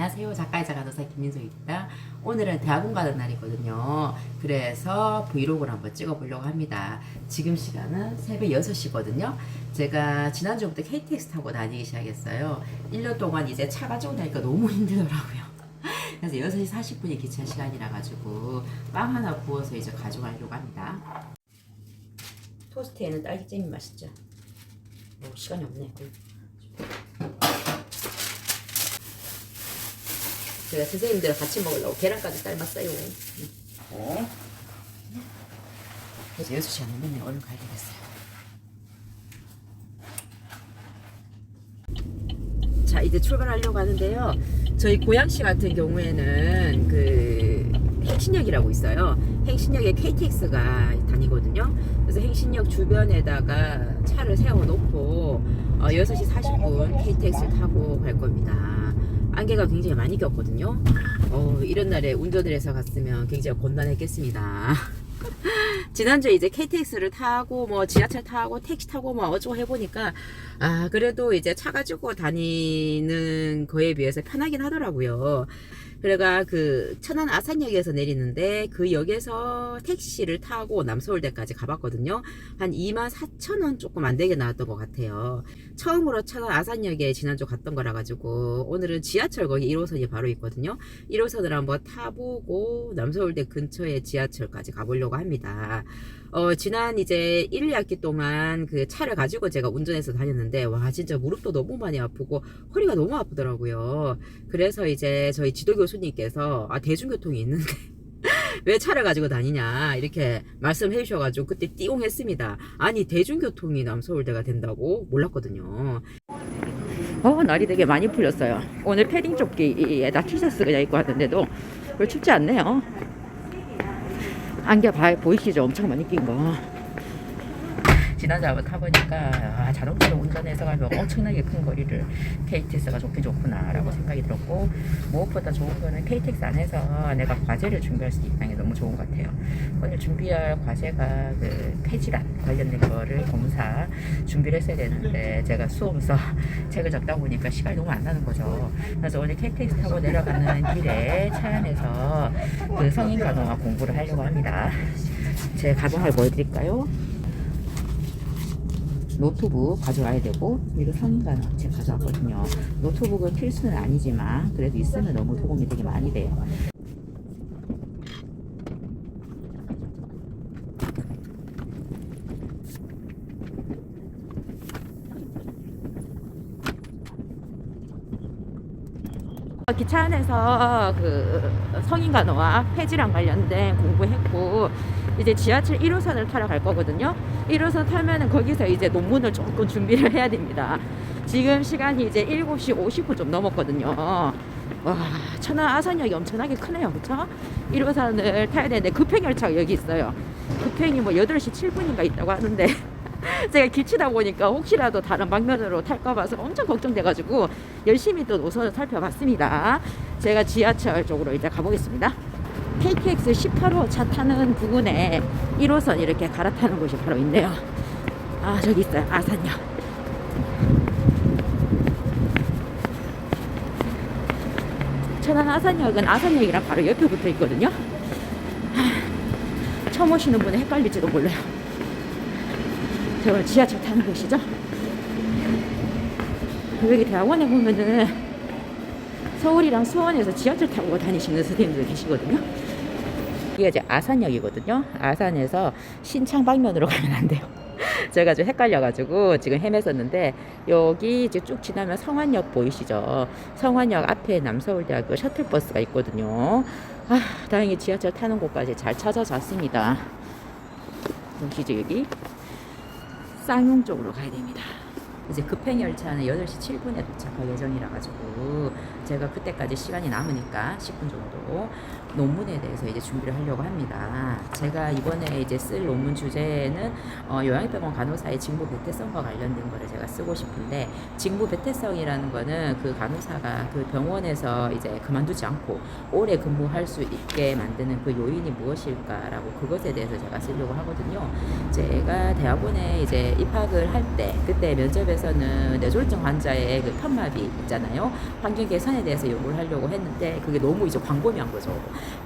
안녕하세요. 작가이자 간호사 김민정입니다. 오늘은 대학원 가는 날이거든요. 그래서 브이로그를 한번 찍어보려고 합니다. 지금 시간은 새벽 6시거든요. 제가 지난주부터 KTX 타고 다니기 시작했어요. 1년 동안 이제 차 가지고 다니까 너무 힘들더라고요. 그래서 6시 40분이 기차 시간이라 가지고 빵 하나 구워서 이제 가져가려고 합니다. 토스트에는 딸기잼이 맛있죠? 뭐 시간이 없네. 제가 선생님들 같이 먹으려고 계란까지 삶았어요. 네. 그래서 6시 안에 맨날 얼른 가야 되겠어요. 자, 이제 출발하려고 하는데요. 저희 고양시 같은 경우에는 그 행신역이라고 있어요. 행신역에 KTX가 다니거든요. 그래서 행신역 주변에다가 차를 세워놓고 어, 6시 40분 KTX 타고 갈 겁니다. 안개가 굉장히 많이 꼈거든요. 어, 이런 날에 운전을 해서 갔으면 굉장히 곤란했겠습니다. 지난주에 이제 KTX를 타고 뭐 지하철 타고 택시 타고 뭐 어쩌고 해보니까 아 그래도 이제 차 가지고 다니는 거에 비해서 편하긴 하더라고요. 그래가 그 천안 아산역에서 내리는데 그 역에서 택시를 타고 남서울대까지 가봤거든요. 한 2만 4천 원 조금 안 되게 나왔던 것 같아요. 처음으로 천안 아산역에 지난주 갔던 거라 가지고 오늘은 지하철 거기 1호선이 바로 있거든요. 1호선을 한번 타보고 남서울대 근처에 지하철까지 가보려고 합니다. 어, 지난 이제 1, 2학기 동안 그 차를 가지고 제가 운전해서 다녔는데, 와, 진짜 무릎도 너무 많이 아프고, 허리가 너무 아프더라고요. 그래서 이제 저희 지도 교수님께서, 아, 대중교통이 있는데, 왜 차를 가지고 다니냐, 이렇게 말씀해 주셔가지고, 그때 띠용했습니다. 아니, 대중교통이 남서울대가 된다고 몰랐거든요. 어, 날이 되게 많이 풀렸어요. 오늘 패딩 조끼에다 티셔츠 그냥 입고 왔는데도, 별 춥지 않네요. 안개 봐 보이시죠? 엄청 많이 낀 거. 한번 타보니까 아, 자동차로 운전해서 가면 엄청나게 큰 거리를 KTX가 좋긴 좋구나라고 생각이 들었고 무엇보다 좋은 거는 KTX 안에서 내가 과제를 준비할 수 있다는 게 너무 좋은 것 같아요. 오늘 준비할 과제가 그 폐질환 관련된 거를 검사 준비를 했어야 되는데 제가 수험서 책을 적다 보니까 시간이 너무 안 나는 거죠. 그래서 오늘 KTX 타고 내려가는 길에 차 안에서 그 성인 간호와 공부를 하려고 합니다. 제 가방을 보여드릴까요? 노트북 가져와야 되고 그리고 성인간 제가 가져왔거든요. 노트북은 필수는 아니지만 그래도 있으면 너무 도움이 되게 많이 돼요. 기차 안에서 그 성인 간호와 폐질환 관련된 공부했고 이제 지하철 1호선을 타러 갈 거거든요. 1호선 타면은 거기서 이제 논문을 조금 준비를 해야 됩니다. 지금 시간이 이제 7시 50분 좀 넘었거든요. 와, 천안 아산역이 엄청나게 크네요. 그쵸? 1호선을 타야 되는데 급행열차가 여기 있어요. 급행이 뭐 8시 7분인가 있다고 하는데 제가 길치다 보니까 혹시라도 다른 방면으로 탈까 봐 서 엄청 걱정돼가지고 열심히 또 노선을 살펴봤습니다. 제가 지하철 쪽으로 이제 가보겠습니다. KTX 18호 차 타는 부근에 1호선 이렇게 갈아타는 곳이 바로 있네요. 아, 저기 있어요. 아산역. 천안 아산역은 아산역이랑 바로 옆에 붙어 있거든요. 하, 처음 오시는 분은 헷갈릴지도 몰라요. 저걸 지하철 타는 곳이죠. 여기 대학원에 보면은 서울이랑 수원에서 지하철 타고 다니시는 선생님들 계시거든요. 이게 이제 아산역이거든요. 아산에서 신창 방면으로 가면 안 돼요. 제가 좀 헷갈려가지고 지금 헤맸었는데 여기 이제 쭉 지나면 성환역 보이시죠? 성환역 앞에 남서울대학교 셔틀버스가 있거든요. 아, 다행히 지하철 타는 곳까지 잘. 보시죠 여기 쌍용 쪽으로 가야 됩니다. 이제 급행 열차는 8시 7분에 도착할 예정이라 가지고 제가 그때까지 시간이 남으니까 10분 정도 논문에 대해서 이제 준비를 하려고 합니다. 제가 이번에 이제 쓸 논문 주제는 어, 요양병원 간호사의 직무 배태성과 관련된 거를 제가 쓰고 싶은데 직무 배태성이라는 거는 그 간호사가 그 병원에서 이제 그만두지 않고 오래 근무할 수 있게 만드는 그 요인이 무엇일까라고 그것에 대해서 제가 쓰려고 하거든요. 제가 대학원에 이제 입학을 할 때 그때 면접에서는 뇌졸중 환자의 그 편마비 있잖아요. 환경 개선에 대해서 요구를 하려고 했는데 그게 너무 이제 광범위한 거죠.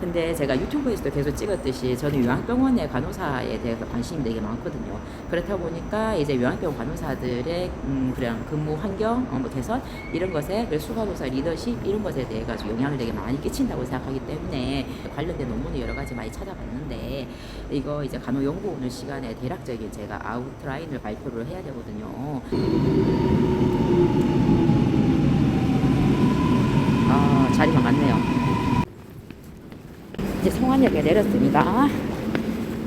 근데 제가 유튜브에서도 계속 찍었듯이 저는 요양병원의 간호사에 대해서 관심이 되게 많거든요. 그렇다 보니까 이제 요양병원 간호사들의 음, 그냥 근무 환경, 어, 뭐 개선 이런 것에 수간호사 리더십 이런 것에 대해 가지고 영향을 되게 많이 끼친다고 생각하기 때문에 관련된 논문을 여러 가지 많이 찾아봤는데 이거 이제 간호연구 오늘 시간에 대략적인 제가 아웃라인을 발표를 해야 되거든요. 아, 자리가 많네요. 성안역에 내렸습니다.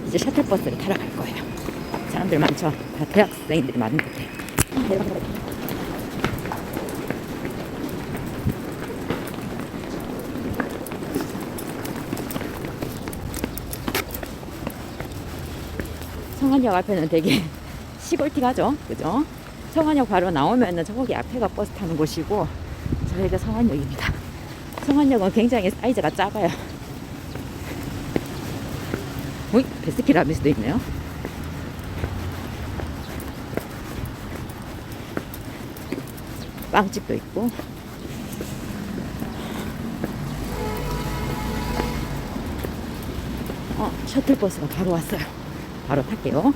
이제 셔틀버스를 타러 갈 거예요. 사람들 많죠? 다 대학생들이 많은 것 같아요. 성안역 앞에는 되게 시골티 가죠? 그죠? 성안역 바로 나오면은 저기 앞에가 버스 타는 곳이고 저희가 성안역입니다. 성안역은 굉장히 사이즈가 작아요. 어이, 베스키라빈스도 있네요. 빵집도 있고. 어, 셔틀버스가 바로 왔어요. 바로 탈게요.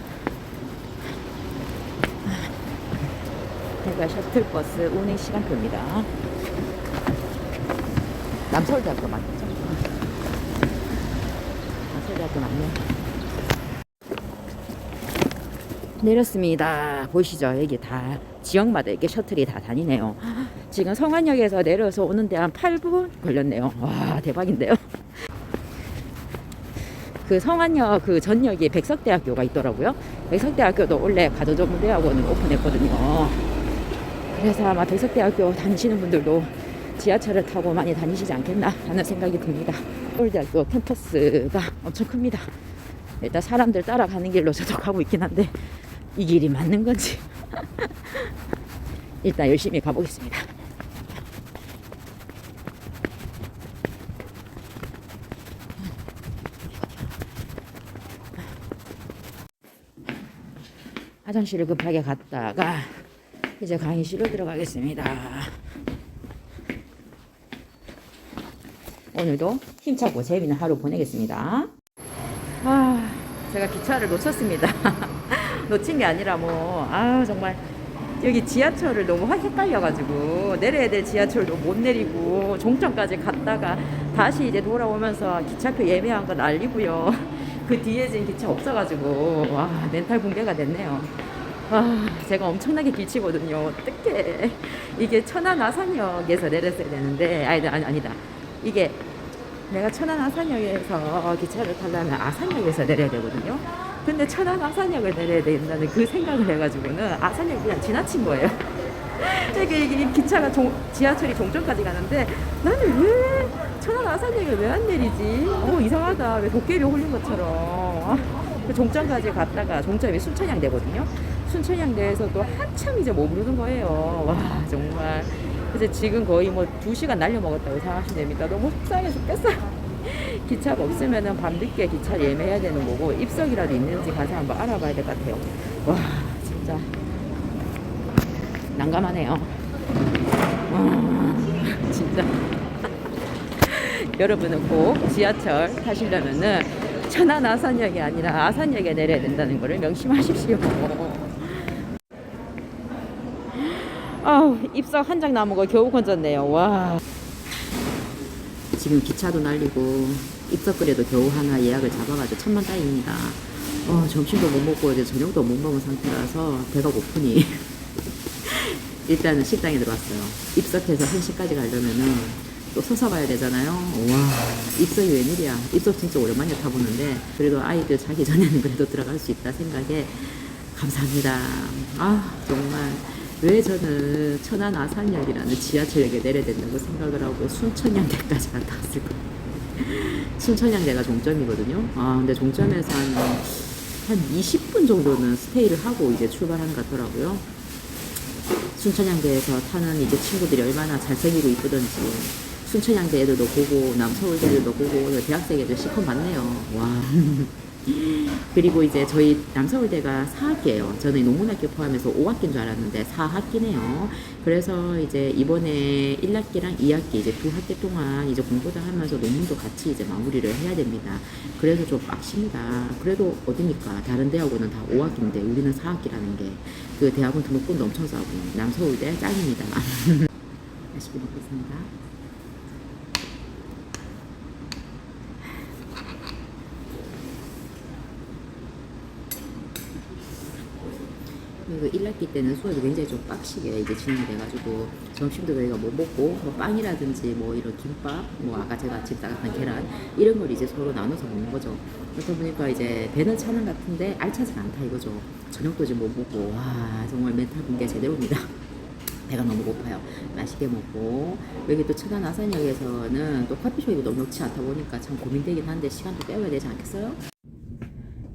여기가 셔틀버스 운행 시간표입니다. 남서울대학교 맞죠? 맞네. 내렸습니다. 보이시죠? 여기 다 지역마다 이렇게 셔틀이 다 다니네요. 지금 성안역에서 내려서 오는데 한 8분 걸렸네요. 와 대박인데요. 그 성안역 그 전역에 백석대학교가 있더라고요. 백석대학교도 원래 가도전문대학원을 오픈했거든요. 그래서 아마 백석대학교 다니시는 분들도 지하철을 타고 많이 다니시지 않겠나 하는 생각이 듭니다. 서울대학교 캠퍼스가 엄청 큽니다. 일단 사람들 따라가는 길로 저도 가고 있긴 한데 이 길이 맞는 건지 일단 열심히 가보겠습니다. 화장실을 급하게 갔다가 이제 강의실로 들어가겠습니다. 오늘도 힘차고 재미있는 하루 보내겠습니다. 아, 제가 기차를 놓쳤습니다. 놓친 게 아니라 뭐, 아 정말 여기 지하철을 너무 확 헷갈려가지고 내려야 될 지하철도 못 내리고 종점까지 갔다가 다시 이제 돌아오면서 기차표 예매한 거 날리고요. 그 뒤에 진 기차 없어가지고 와 멘탈 붕괴가 됐네요. 아, 제가 엄청나게 기치거든요. 어떡해. 이게 천안 아산역에서 내렸어야 되는데, 아니, 아니, 아니다. 이게 내가 천안 아산역에서 기차를 타려면 아산역에서 내려야 되거든요. 근데 천안 아산역을 내려야 된다는 그 생각을 해가지고는 아산역 그냥 지나친 거예요. 이게, 기차가 종, 지하철이 종점까지 가는데 나는 왜 천안 아산역에 왜 안 내리지? 어 이상하다. 왜 도깨비 홀린 것처럼. 아, 그 종점까지 갔다가 종점이 순천향대거든요. 순천향대에서도 한참 이제 머무르는 거예요. 와 정말. 그래서 지금 거의 뭐두 시간 날려 먹었다고 생각하시면 됩니다. 너무 속상해 죽겠어요. 기차가 없으면은 밤늦게 기차 예매해야 되는 거고 입석이라도 있는지 가서 한번 알아봐야 될 것 같아요. 와 진짜 난감하네요. 와 진짜 여러분은 꼭 지하철 타시려면은 천안 아산역이 아니라 아산역에 내려야 된다는 것을 명심하십시오. 아우 입석 한장 남은 거 겨우 건졌네요. 와. 지금 기차도 날리고 입석거리도 겨우 하나 예약을 잡아가지고 천만 다행입니다. 어, 점심도 못 먹고 이제 저녁도 못 먹은 상태라서 배가 고프니 일단은 식당에 들어왔어요. 입석해서 1시까지 가려면은 또 서서 가야 되잖아요. 와, 입석이 웬일이야. 입석 진짜 오랜만에 타보는데 그래도 아이들 자기 전에는 그래도 들어갈 수 있다 생각에 감사합니다. 아, 정말 왜 저는 천안 아산역이라는 지하철역에 내려야 된다고 생각을 하고 순천향대까지 갔다 왔을까? 순천향대가 종점이거든요. 아, 근데 종점에서 한, 한 20분 정도는 스테이를 하고 이제 출발한 것 같더라고요. 순천향대에서 타는 이제 친구들이 얼마나 잘생기고 이쁘던지 순천향대 애들도 보고 남서울대 애들도 보고 대학생 애들 시컷 많네요. 와. 그리고 이제 저희 남서울대가 4학기예요. 저는 농문학교 포함해서 5학기인 줄 알았는데 4학기네요. 그래서 이제 이번에 1학기랑 2학기 이제 두 학기 동안 이제 공부도 하면서 논문도 같이 이제 마무리를 해야 됩니다. 그래서 좀 빡십니다. 그래도 어디니까 다른 대학원은 다 5학기인데 우리는 4학기라는 게 그 대학원 등록금도 엄청 싸고 남서울대 짱입니다. 맛있게 먹겠습니다. 그리고 1학기 때는 수업이 굉장히 좀 빡시게 이제 진행돼가지고 점심도 저희가 못 먹고 뭐 빵이라든지 뭐 이런 김밥 뭐 아까 제가 지금 따뜻한 계란 이런 걸 이제 서로 나눠서 먹는 거죠. 그러다 보니까 이제 배는 차는 같은데 알차지가 않다 이거죠. 저녁도 지금 못 먹고 와 정말 멘탈 붕괴 제대로입니다. 배가 너무 고파요. 맛있게 먹고 여기 또 천안 아산역에서는 또 커피숍이 너무 좋지 않다 보니까 참 고민되긴 한데 시간도 빼야 되지 않겠어요?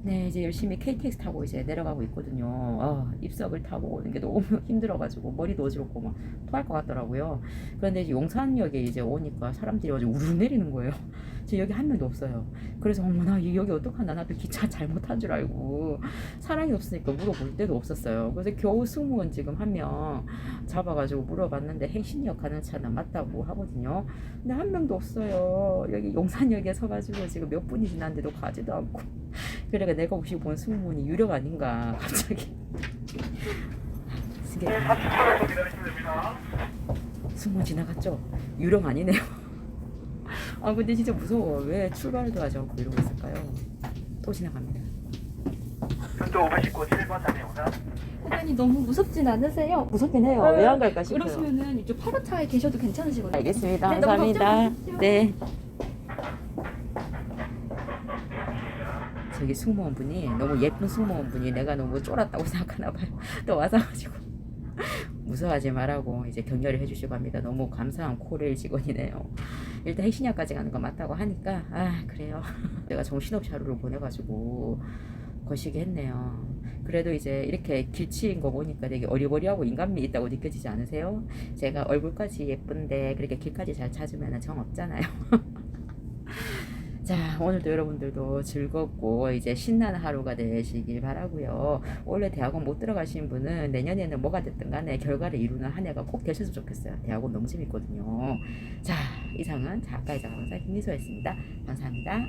네, 이제 열심히 KTX 타고 이제 내려가고 있거든요. 아, 입석을 타고 오는 게 너무 힘들어가지고 머리도 어지럽고 막 토할 것 같더라고요. 그런데 이제 용산역에 이제 오니까 사람들이 아주 우르르 내리는 거예요. 저 여기 한 명도 없어요. 그래서 어머 나 여기 어떡하나 나도 기차 잘못한 줄 알고 사람이 없으니까 물어볼 데도 없었어요. 그래서 겨우 승무원 지금 한 명 잡아가지고 물어봤는데 행신역 가는 차는 맞다고 하거든요. 근데 한 명도 없어요. 여기 용산역에 서가지고 지금 몇 분이 지났는데도 가지도 않고. 그래가 내가 혹시 본 승무원이 유령 아닌가 갑자기. 승계 승무원 지나갔죠? 유령 아니네요. 아 근데 진짜 무서워. 왜 출발도 하지 않고 이러고 있을까요? 또 지나갑니다. 편도 519 7번 잠이 오나? 선생님 너무 무섭진 않으세요? 무섭긴 해요. 네. 왜안 갈까 싶어요. 그러시면은 이쪽 8호 차에 계셔도 괜찮으시거든요. 알겠습니다. 네, 너무 감사합니다. 걱정 마십시오. 네. 저기 승무원분이 너무 예쁜 승무원분이 내가 너무 쫄았다고 생각하나 봐요. 또 와서 가지고 무서워하지 말라고 이제 격려를 해주시고 합니다. 너무 감사한 코레일 직원이네요. 일단 핵심역까지 가는 거 맞다고 하니까 아 그래요. 내가 정신없이 하루를 보내가지고 거시기 했네요. 그래도 이제 이렇게 길치인 거 보니까 되게 어리버리하고 인간미 있다고 느껴지지 않으세요? 제가 얼굴까지 예쁜데 그렇게 길까지 잘 찾으면 정 없잖아요. 자, 오늘도 여러분들도 즐겁고 이제 신나는 하루가 되시길 바라고요. 원래 대학원 못 들어가신 분은 내년에는 뭐가 됐든 간에 결과를 이루는 한 해가 꼭 되셨으면 좋겠어요. 대학원 너무 재밌거든요. 자, 이상은 작가의 작가사 김미소였습니다. 감사합니다.